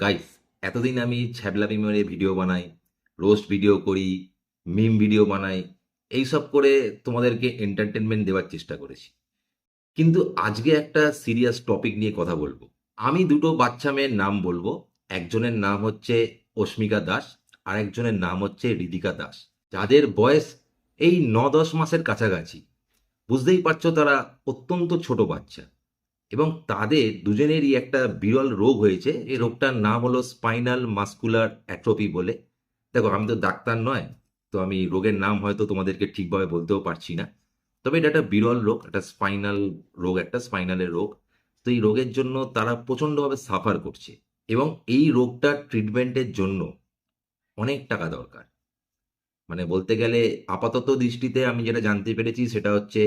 Guys এতদিন আমি ছ্যাবলামি মেরে ভিডিও বানাই রোস্ট ভিডিও করি মিম ভিডিও বানাই, এইসব করে তোমাদেরকে এন্টারটেনমেন্ট দেওয়ার চেষ্টা করেছি। কিন্তু আজকে একটা সিরিয়াস টপিক নিয়ে কথা বলব। আমি দুটো বাচ্চা মেয়ের নাম বলব, একজনের নাম হচ্ছে অস্মিকা দাস, আর একজনের নাম হচ্ছে রিদিকা দাস। যাদের বয়স এই ন দশ মাসের কাছাকাছি। বুঝতেই পারছ তারা অত্যন্ত ছোট বাচ্চা। এবং তাদের দুজনেরই একটা বিরল রোগ হয়েছে। এই রোগটার নাম হলো স্পাইনাল মাস্কুলার অ্যাট্রোপি বলে। দেখো আমি তো ডাক্তার নয় তো আমি রোগের নাম হয়তো তোমাদেরকে ঠিকভাবে বলতেও পারছি না। তবে এটা একটা বিরল রোগ একটা স্পাইনাল রোগ একটা স্পাইনালের রোগ। তো এই রোগের জন্য তারা প্রচণ্ডভাবে সাফার করছে এবং এই রোগটার ট্রিটমেন্টের জন্য অনেক টাকা দরকার। মানে বলতে গেলে আপাতত দৃষ্টিতে আমি যেটা জানতে পেরেছি সেটা হচ্ছে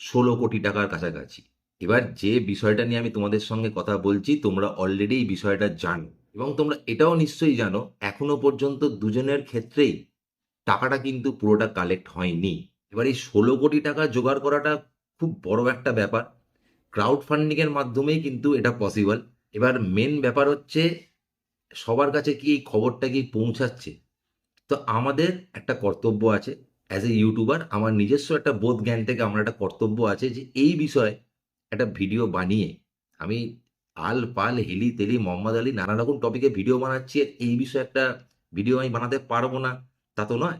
ষোলো কোটি টাকার কাছাকাছি। এবার যে বিষয়টা নিয়ে আমি তোমাদের সঙ্গে কথা বলছি, তোমরা অলরেডি এই বিষয়টা জানো এবং তোমরা এটাও নিশ্চয়ই জানো, এখনও পর্যন্ত দুজনের ক্ষেত্রেই টাকাটা কিন্তু পুরোটা কালেক্ট হয়নি। এবার এই ষোলো কোটি টাকা জোগাড় করাটা খুব বড় একটা ব্যাপার। ক্রাউড ফান্ডিংয়ের মাধ্যমেই কিন্তু এটা পসিবল এবার মেন ব্যাপার হচ্ছে, সবার কাছে কি এই খবরটা কি পৌঁছাচ্ছে? তো আমাদের একটা কর্তব্য আছে অ্যাজ এ ইউটিউবার আমার নিজস্ব একটা বোধ জ্ঞান থেকে আমার একটা কর্তব্য আছে যে এই বিষয়ে একটা ভিডিও বানিয়ে, আমি আল পাল, হিলি তেলি, মোহাম্মদ আলী নানা রকম টপিকে ভিডিও বানাচ্ছি এই বিষয়ে একটা ভিডিও আমি বানাতে পারব না। তা তো নয়।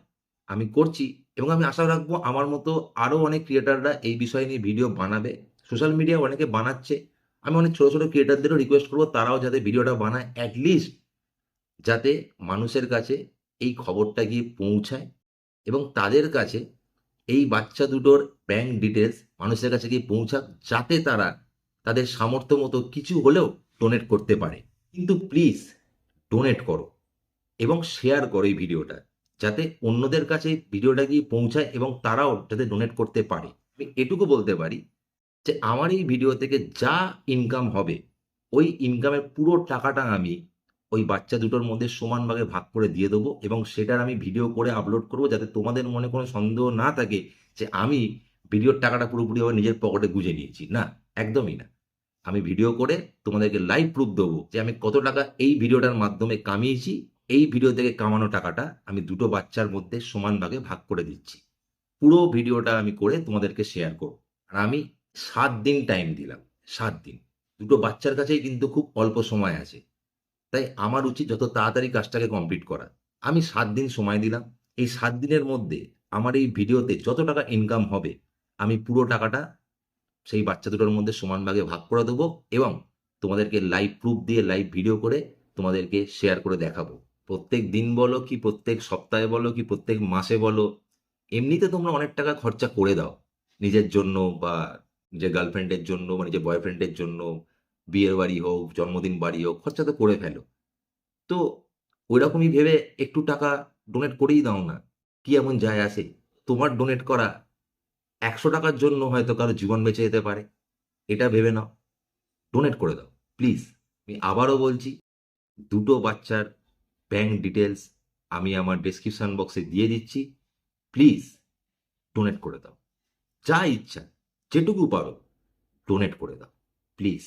আমি করছি এবং আমি আশা রাখব আমার মতো আরও অনেক ক্রিয়েটাররা এই বিষয় নিয়ে ভিডিও বানাবে। সোশ্যাল মিডিয়া অনেকে বানাচ্ছে। আমি অনেক ছোটো ছোটো ক্রিয়েটারদেরও রিকোয়েস্ট করব তারাও যাতে ভিডিওটা বানায়। অ্যাটলিস্ট যাতে মানুষের কাছে এই খবরটা গিয়ে পৌঁছায় এবং তাদের কাছে এই বাচ্চা দুটোর ব্যাংক ডিটেলস মানুষের কাছে গিয়ে পৌঁছাক যাতে তারা তাদের সামর্থ্য মতো কিছু হলেও ডোনেট করতে পারে। কিন্তু প্লিজ ডোনেট করো এবং শেয়ার করো এই ভিডিওটা যাতে অন্যদের কাছে ভিডিওটা গিয়ে পৌঁছায় এবং তারাও যাতে ডোনেট করতে পারে। আমি এটুকু বলতে পারি যে আমার এই ভিডিও থেকে যা ইনকাম হবে, ওই ইনকামের পুরো টাকাটা আমি ওই বাচ্চা দুটোর মধ্যে সমানভাবে ভাগ করে দিয়ে দেবো এবং সেটার আমি ভিডিও করে আপলোড করব যাতে তোমাদের মনে কোনো সন্দেহ না থাকে যে আমি ভিডিওর টাকাটা পুরোপুরি আমার নিজের পকেটে গুঁজে নিয়েছি। না, একদমই না। আমি ভিডিও করে তোমাদেরকে লাইভ প্রুফ দেবো যে আমি কত টাকা এই ভিডিওটার মাধ্যমে কামিয়েছি, এই ভিডিও থেকে কামানো টাকাটা আমি দুটো বাচ্চার মধ্যে সমান ভাগে ভাগ করে দিচ্ছি। পুরো ভিডিওটা আমি করে তোমাদেরকে শেয়ার করব। আর আমি সাত দিন টাইম দিলাম, সাত দিন। দুটো বাচ্চার কাছেই কিন্তু খুব অল্প সময় আছে। তাই আমার উচিত যত তাড়াতাড়ি কাজটাকে কমপ্লিট করা আমি সাত দিন সময় দিলাম। এই সাত দিনের মধ্যে আমার এই ভিডিওতে যত টাকা ইনকাম হবে আমি পুরো টাকাটা সেই বাচ্চা দুটোর মধ্যে সমান ভাগে ভাগ করে দেবো এবং তোমাদেরকে লাইভ প্রুফ দিয়ে লাইভ ভিডিও করে তোমাদেরকে শেয়ার করে দেখাবো। প্রত্যেক দিন বলো কি, প্রত্যেক সপ্তাহে বলো কি, প্রত্যেক মাসে বলো, এমনিতে তোমরা অনেক টাকা খরচা করে দাও। নিজের জন্য বা নিজের গার্লফ্রেন্ডের জন্য বা নিজের বয়ফ্রেন্ডের জন্য, বিয়ের বাড়ি হোক, জন্মদিন বাড়ি হোক, খরচা তো করে ফেলো। তো ওইরকমই ভেবে একটু টাকা ডোনেট করেই দাও না। কি এমন যায় আসে তোমার ডোনেট করা একশো টাকার জন্য হয়তো কারও জীবন বেঁচে যেতে পারে। এটা ভেবে নাও। ডোনেট করে দাও। প্লিজ আমি আবারও বলছি, দুটো বাচ্চার ব্যাংক ডিটেলস আমি আমার ডিসক্রিপশান বক্সে দিয়ে দিচ্ছি। প্লিজ ডোনেট করে দাও। যা ইচ্ছা, যেটুকু পারো ডোনেট করে দাও। প্লিজ